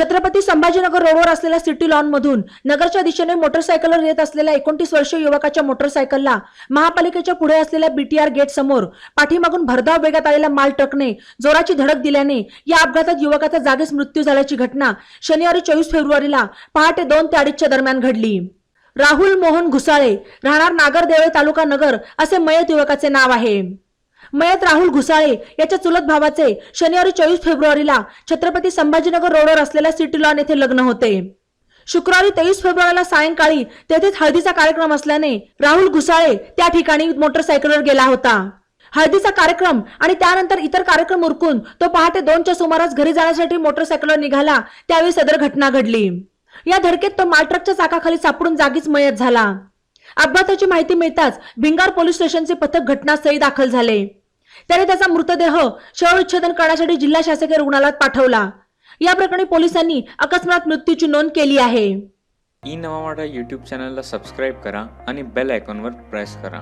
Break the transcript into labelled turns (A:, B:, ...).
A: छत्रपती संभाजीनगर रोडवर असलेल्या city lawn मधून नगरच्या दिशेने मोटरसायकलवर येत असलेल्या एकोणतीस वर्षीय युवकाच्या मोटरसायकलला महापालिकेच्या पुढे असलेल्या बीटीआर गेट समोर पाठीमागून भरधाव वेगात आलेल्या माल ट्रकने जोराची धडक दिल्याने या अपघातात युवकाचा जागीच मृत्यू झाल्याची घटना शनिवारी चोवीस फेब्रुवारीला पहाटे दोन ते अडीचच्या दरम्यान घडली. राहुल मोहन घुसाळे राहणार नागरदेवळे तालुका नगर असे मयत युवकाचे नाव आहे. मयत राहुल घुसाळे याच्या चुलत भावाचे शनिवारी चोवीस फेब्रुवारीला छत्रपती संभाजीनगर रोडवर असलेल्या सिटी लॉन येथे लग्न होते. शुक्रवारी तेवीस फेब्रुवारीला सायंकाळी तेथेच हळदीचा कार्यक्रम असल्याने राहुल घुसाळे त्या ठिकाणी मोटरसायकलवर गेला होता. हळदीचा कार्यक्रम आणि त्यानंतर इतर कार्यक्रम उरकून तो पहाटे दोनच्या सुमारास घरी जाण्यासाठी मोटरसायकलवर निघाला त्यावेळी सदर घटना घडली. या धडकेत तो मालट्रकच्या चाकाखाली सापडून जागीच मयत झाला. अपघाताची माहिती मिळताच भिंगार पोलीस स्टेशनचे पथक घटनास्थळी दाखल झाले. त्याने त्याचा मृतदेह शवविच्छेदन करण्यासाठी जिल्हा शासकीय रुग्णालयात पाठवला. या प्रकरणी पोलिसांनी अकस्मात मृत्यूची नोंद केली आहे.
B: ई नवा युट्यूब यूट्यूब चॅनलला सबस्क्राईब करा आणि बेल आयकॉनवर प्रेस करा.